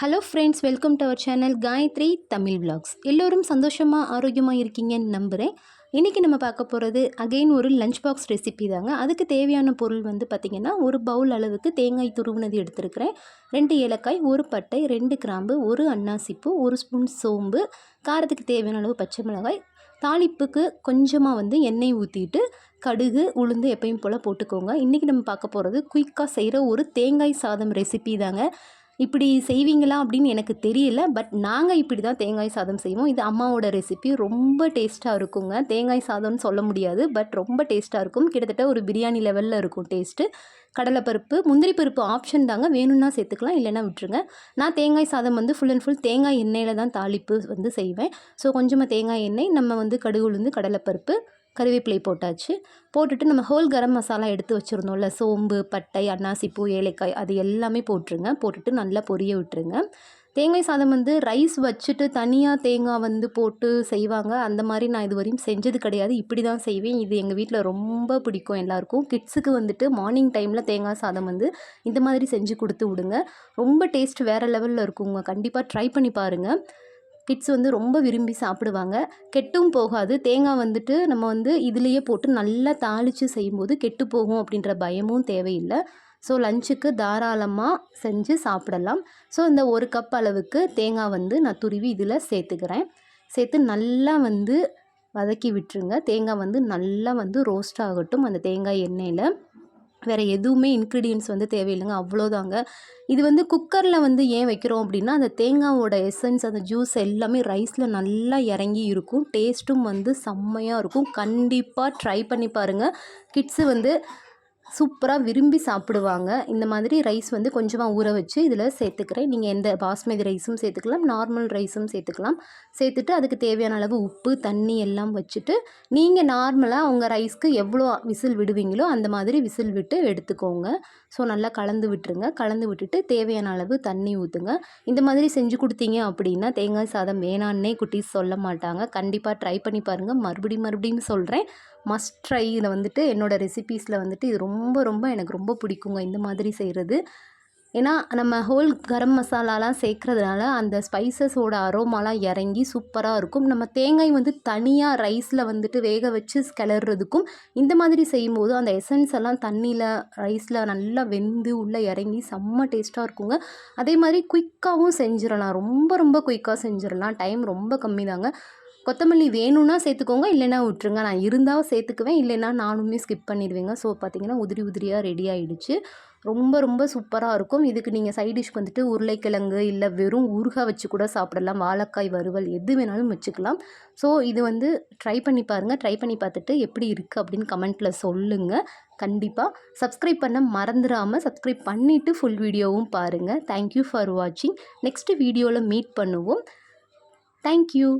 Hello friends welcome to our channel Gayathri Tamil vlogs எல்லோரும் சந்தோஷமாக ஆரோக்கியமாக இருக்கீங்கன்னு நம்புகிறேன் இன்றைக்கி நம்ம பார்க்க போகிறது அகைன் ஒரு லஞ்ச் பாக்ஸ் ரெசிபி தாங்க. அதுக்கு தேவையான பொருள் வந்து பார்த்திங்கன்னா ஒரு பவுல் அளவுக்கு தேங்காய் துருவினது எடுத்திருக்கிறேன். ரெண்டு ஏலக்காய் ஒரு பட்டை ரெண்டு கிராம்பு ஒரு அன்னாசிப்பு ஒரு ஸ்பூன் சோம்பு காரத்துக்கு தேவையான அளவு பச்சை மிளகாய் தாளிப்புக்கு கொஞ்சமாக வந்து எண்ணெய் ஊற்றிட்டு கடுகு உளுந்து எப்பயும் போல் போட்டுக்கோங்க. இன்றைக்கி நம்ம பார்க்க போகிறது குயிக்காக செய்கிற ஒரு தேங்காய் சாதம் ரெசிபி தாங்க. இப்படி செய்வீங்களா அப்படின்னு எனக்கு தெரியல. பட் நாங்கள் இப்படி தான் தேங்காய் சாதம் செய்வோம். இது அம்மாவோட ரெசிபி ரொம்ப டேஸ்ட்டாக இருக்குங்க. தேங்காய் சாதம்னு சொல்ல முடியாது. பட் ரொம்ப டேஸ்ட்டாக இருக்கும். கிட்டத்தட்ட ஒரு பிரியாணி லெவலில் இருக்கும் டேஸ்ட்டு கடலைப்பருப்பு முந்திரி பருப்பு ஆப்ஷன் தாங்க. வேணும்னா சேர்த்துக்கலாம் இல்லைன்னா விட்டுருங்க. நான் தேங்காய் சாதம் வந்து ஃபுல் அண்ட் ஃபுல் தேங்காய் எண்ணெயில் தான் தாளிப்பு வந்து செய்வேன். ஸோ கொஞ்சமாக தேங்காய் எண்ணெய் நம்ம வந்து கடுகு உளுந்து கடலைப்பருப்பு கருவேப்பிலை போட்டாச்சு. போட்டுட்டு நம்ம ஹோல் கரம் மசாலா எடுத்து வச்சுருந்தோம்ல சோம்பு பட்டை அன்னாசிப்பூ ஏலக்காய் அது எல்லாமே போட்டுருங்க. போட்டுட்டு நல்லா பொரிய விட்டுருங்க. தேங்காய் சாதம் வந்து ரைஸ் வச்சுட்டு தனியாக தேங்காய் வந்து போட்டு செய்வாங்க. அந்த மாதிரி நான் இது வரையும் செஞ்சது கிடையாது. இப்படி தான் செய்வேன். இது எங்கள் வீட்டில் ரொம்ப பிடிக்கும் எல்லாருக்கும். கிட்ஸுக்கு வந்துட்டு மார்னிங் டைமில் தேங்காய் சாதம் வந்து இந்த மாதிரி செஞ்சு கொடுத்து விடுங்க. ரொம்ப டேஸ்ட் வேறு லெவலில் இருக்குங்க. கண்டிப்பாக ட்ரை பண்ணி பாருங்கள் கிட்ஸ் வந்து ரொம்ப விரும்பி சாப்பிடுவாங்க. கெட்டும் போகாது. தேங்காய் வந்துட்டு நம்ம வந்து இதுலேயே போட்டு நல்லா தாளித்து செய்யும்போது கெட்டு போகும் அப்படின்ற பயமும் தேவையில்லை. ஸோ லஞ்சுக்கு தாராளமாக செஞ்சு சாப்பிடலாம். ஸோ இந்த ஒரு கப் அளவுக்கு தேங்காய் வந்து நான் துருவி இதில் சேர்த்துக்கிறேன். சேர்த்து நல்லா வந்து வதக்கி விட்டுருங்க. தேங்காய் வந்து நல்லா வந்து ரோஸ்ட் ஆகட்டும் அந்த தேங்காய் எண்ணெயில். வேறு எதுவுமே இன்க்ரீடியன்ஸ் வந்து தேவையில்லைங்க அவ்வளோதாங்க இது வந்து குக்கரில் வந்து ஏன் வைக்கிறோம் அப்படின்னா அந்த தேங்காவோட எசன்ஸ் அந்த ஜூஸ் எல்லாமே ரைஸில் நல்லா இறங்கி இருக்கும். டேஸ்ட்டும் வந்து செம்மையாக இருக்கும். கண்டிப்பாக ட்ரை பண்ணி பாருங்கள் கிட்ஸு வந்து சூப்பராக விரும்பி சாப்பிடுவாங்க. இந்த மாதிரி ரைஸ் வந்து கொஞ்சமாக ஊற வச்சு இதில் சேர்த்துக்கிறேன். நீங்கள் எந்த பாஸ்மதி ரைஸும் சேர்த்துக்கலாம் நார்மல் ரைஸும் சேர்த்துக்கலாம். சேர்த்துட்டு அதுக்கு தேவையான அளவு உப்பு தண்ணி எல்லாம் வச்சுட்டு நீங்கள் நார்மலாக உங்கள் ரைஸ்க்கு எவ்வளோ விசில் விடுவீங்களோ அந்த மாதிரி விசில் விட்டு எடுத்துக்கோங்க. ஸோ நல்லா கலந்து விட்டுருங்க. கலந்து விட்டுட்டு தேவையான அளவு தண்ணி ஊற்றுங்க இந்த மாதிரி செஞ்சு கொடுத்தீங்க அப்படின்னா தேங்காய் சாதம் வேணான்னே குட்டீஸ் சொல்ல மாட்டாங்க. கண்டிப்பாக ட்ரை பண்ணி பாருங்கள் மறுபடியும் மறுபடியும் சொல்கிறேன் மஸ்ட் ட்ரை இதில் வந்துட்டு என்னோடய ரெசிபீஸில் வந்துட்டு இது ரொம்ப ரொம்ப எனக்கு ரொம்ப பிடிக்குங்க இந்த மாதிரி செய்கிறது ஏன்னா நம்ம ஹோல் கரம் மசாலாலாம் சேர்க்குறதுனால அந்த ஸ்பைசஸோட அரோமாலாம் இறங்கி சூப்பராக இருக்கும். நம்ம தேங்காய் வந்து தனியாக ரைஸில் வந்துட்டு வேக வச்சு கிளறதுக்கும் இந்த மாதிரி செய்யும்போது அந்த எசன்ஸ் எல்லாம் தண்ணியில் ரைஸில் நல்லா வெந்து உள்ளே இறங்கி செம்ம டேஸ்ட்டாக இருக்குங்க. அதே மாதிரி குயிக்காகவும் செஞ்சிடலாம் ரொம்ப ரொம்ப குயிக்காக செஞ்சிடலாம் டைம் ரொம்ப கம்மி தாங்க கொத்தமல்லி வேணும்னா சேர்த்துக்கோங்க இல்லைன்னா விட்டுருங்க. நான் இருந்தால் சேர்த்துக்குவேன் இல்லைன்னா நானுமே ஸ்கிப் பண்ணிடுவேங்க. ஸோ பார்த்தீங்கன்னா உதிரி உதிரியாக ரெடி ஆகிடுச்சு ரொம்ப ரொம்ப சூப்பராக இருக்கும். இதுக்கு நீங்கள் சைட் டிஷ் வந்துட்டு உருளைக்கிழங்கு இல்லை வெறும் ஊறுகாய் வச்சு கூட சாப்பிடலாம். வாழைக்காய் வறுவல் எது வேணாலும் வச்சுக்கலாம். ஸோ இது வந்து ட்ரை பண்ணி பாருங்கள் ட்ரை பண்ணி பார்த்துட்டு எப்படி இருக்குது அப்படின்னு கமெண்ட்டில் சொல்லுங்கள் கண்டிப்பாக சப்ஸ்கிரைப் பண்ண மறந்துடாமல் சப்ஸ்கிரைப் பண்ணிவிட்டு ஃபுல் வீடியோவும் பாருங்கள் தேங்க்யூ ஃபார் வாட்சிங் நெக்ஸ்ட் வீடியோவில் மீட் பண்ணுவோம். Thank you